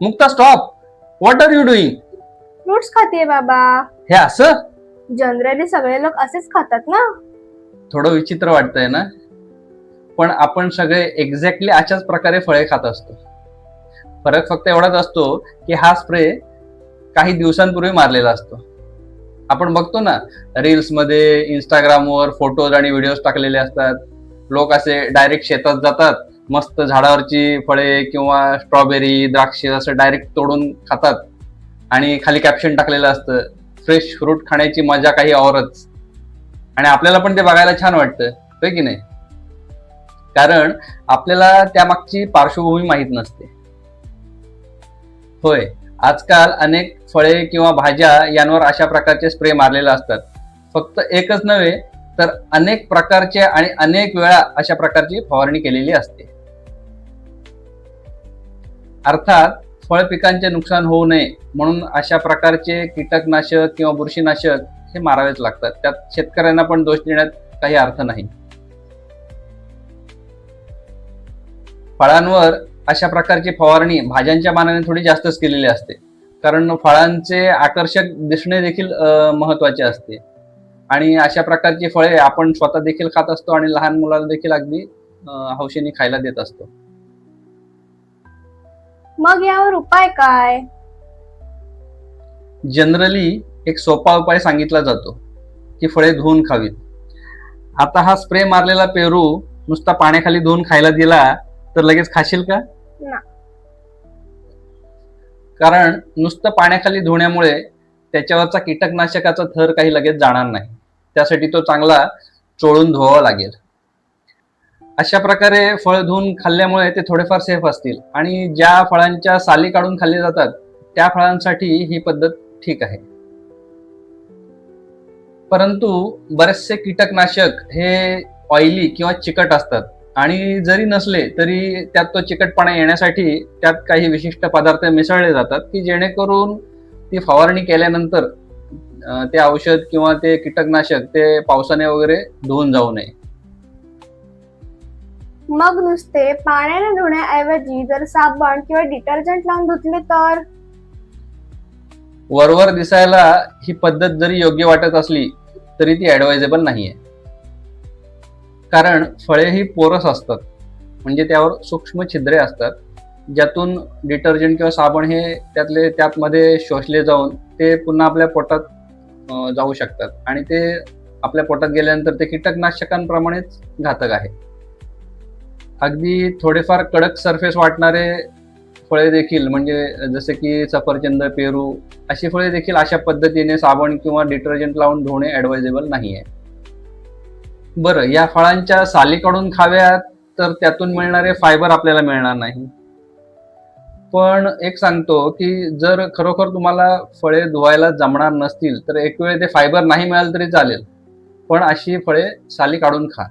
Mukta stop what are you doing fruits खाते बाबा. हे असं? जनरली सगळे लोक असेच खातात ना. थोडं विचित्र वाटतंय ना? पण आपण सगळे एक्झॅक्टली अशाच प्रकारे फळे खात असतो. फरक फक्त एवढाच असतो की हा स्प्रे काही दिवसांपूर्वी मारलेला असतो. आपण बघतो ना रील्समध्ये इंस्टाग्रामवर फोटोज आणि व्हिडिओज टाकलेले असतात. लोक असे डायरेक्ट शेतात जातात. मस्त झाडावरची फळे किंवा स्ट्रॉबेरी द्राक्षे असं डायरेक्ट तोडून खातात. आणि खाली कॅप्शन टाकलेलं असतं फ्रेश फ्रूट खाण्याची मजा काही औरच. आणि आपल्याला पण ते बघायला छान वाटतं होय की नाही? कारण आपल्याला त्यामागची पार्श्वभूमी माहीत नसते. होय आजकाल अनेक फळे किंवा भाज्या यांवर अशा प्रकारचे स्प्रे मारलेले असतात. फक्त एकच नव्हे तर अनेक प्रकारचे आणि अनेक वेळा अशा प्रकारची फवारणी केलेली असते. अर्थात फळ पिकांचे नुकसान होऊ नये म्हणून अशा प्रकारचे कीटकनाशक किंवा बुरशीनाशक हे मारावेच लागतात. त्यात शेतकऱ्यांना पण दोष देण्यात काही अर्थ नाही. फळांवर अशा प्रकारची फवारणी भाज्यांच्या मानाने थोडी जास्तच केलेली असते. कारण फळांचे आकर्षक दिसणे देखील महत्त्वाचे असते. आणि अशा प्रकारची फळे आपण स्वतः देखील खात असतो आणि लहान मुलाला देखील अगदी हौशेने खायला देत असतो. मग यावर उपाय काय? जनरली एक सोपा उपाय सांगितला जातो की फळे धुवून खावीत. आता हा स्प्रे मारलेला पेरू नुसता पाण्याखाली धुवून खायला दिला तर लगेच खाशील का? ना. कारण नुसतं पाण्याखाली धुण्यामुळे त्याच्यावरचा कीटकनाशकाचा थर काही लगेच जाणार नाही. त्यासाठी तो चांगला चोळून धुवावा लागेल. अशा प्रकारे फळ धुवून खाल्ल्यामुळे ते थोडेफार सेफ असतील. आणि ज्या फळांच्या साली काढून खाल्ले जातात त्या फळांसाठी ही पद्धत ठीक आहे. परंतु बरेचसे कीटकनाशक हे ऑइली किंवा चिकट असतात. आणि जरी नसले तरी त्यात तो चिकटपणा येण्यासाठी त्यात काही विशिष्ट पदार्थ मिसळले जातात की जेणेकरून ती फवारणी केल्यानंतर ते औषध किंवा ते कीटकनाशक ते पावसाने वगैरे धुवून जाऊ नये. मग नुसते पाण्याने धुण्याऐवजी जर साबण किंवा डिटर्जंट लावून धुतले तर? वरवर दिसायला ही पद्धत जरी योग्य वाटत असली तरी ती ऍडवायझेबल नाहीये. कारण फळे ही पोरस असतात. म्हणजे त्यावर सूक्ष्म छिद्रे असतात. ज्यातून डिटर्जंट किंवा साबण हे त्यातले त्यातमध्ये शोषले जाऊन ते पुन्हा आपल्या पोटात जाऊ शकतात. आणि ते आपल्या पोटात गेल्यानंतर ते कीटकनाशकांप्रमाणेच घातक आहे. अगदी थोडेफार कडक सरफेस वाटणारे फळे देखील म्हणजे जसे की सफरचंद पेरू अशी फळे देखील अशा पद्धतीने साबण किंवा डिटर्जंट लावून धुणे ॲडवायजेबल नाही आहे बरं या फळांच्या साली काढून खाव्यात तर त्यातून मिळणारे फायबर आपल्याला मिळणार नाही. पण एक सांगतो की जर खरोखर तुम्हाला फळे धुवायला जमणार नसतील तर एक वेळ ते फायबर नाही मिळालं तरी चालेल. पण अशी फळे साली काढून खा.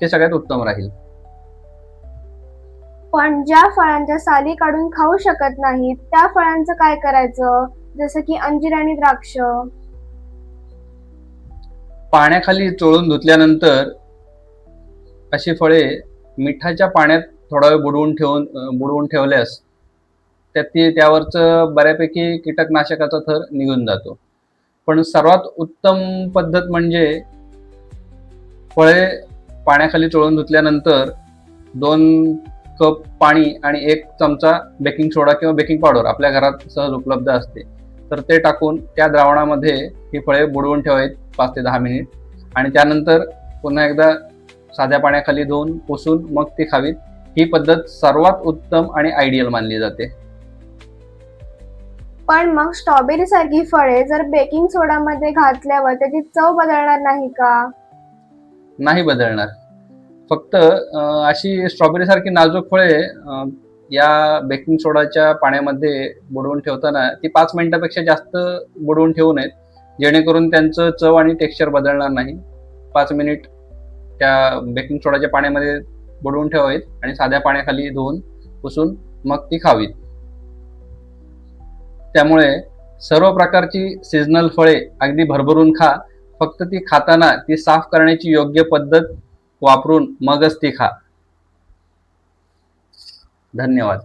ते सगळ्यात उत्तम राहील. पण ज्या फळांच्या साली काढून खाऊ शकत नाहीत त्या फळांचं काय करायचं? जसं की अंजीर आणि द्राक्ष. पाण्याखाली चोळून धुतल्यानंतर अशी फळे मिठाच्या पाण्यात थोडा वेळ बुडवून ठेवून बुडवून ठेवल्यास त्यात ती त्यावरचं बऱ्यापैकी कीटकनाशकाचा थर निघून जातो. पण सर्वात उत्तम पद्धत म्हणजे फळे पाण्याखाली चोळून धुतल्यानंतर दोन कप पाणी आणि एक चमचा बेकिंग सोडा किंवा बेकिंग पावडर आपल्या घरात सहज उपलब्ध असते. तर ते टाकून त्या द्रावणामध्ये ही फळे बुडवून ठेवावीत पाच ते दहा मिनिट. आणि त्यानंतर पुन्हा एकदा साध्या पाण्याखाली धुवून पुसून मग ती खावीत. ही पद्धत सर्वात उत्तम आणि आयडियल मानली जाते. पण मग स्ट्रॉबेरी सारखी फळे जर बेकिंग सोडामध्ये घातल्यावर त्याची चव बदलणार नाही का? नाही बदलणार. फक्त अशी स्ट्रॉबेरी सारखी नाजूक फळे या बेकिंग सोडाच्या पाण्यामध्ये बुडवून ठेवताना ती पाच मिनिटापेक्षा जास्त बुडवून ठेवू नयेत. जेणेकरून त्यांचं चव आणि टेक्स्चर बदलणार नाही. पाच मिनिट त्या बेकिंग सोडाच्या पाण्यामध्ये बुडवून ठेवावीत आणि साध्या पाण्याखाली धुवून पुसून मग ती खावीत. त्यामुळे सर्व प्रकारची सीझनल फळे अगदी भरभरून खा. फक्त ती खाताना ती साफ करण्याची योग्य पद्धत वापरून मगच ती खा. धन्यवाद.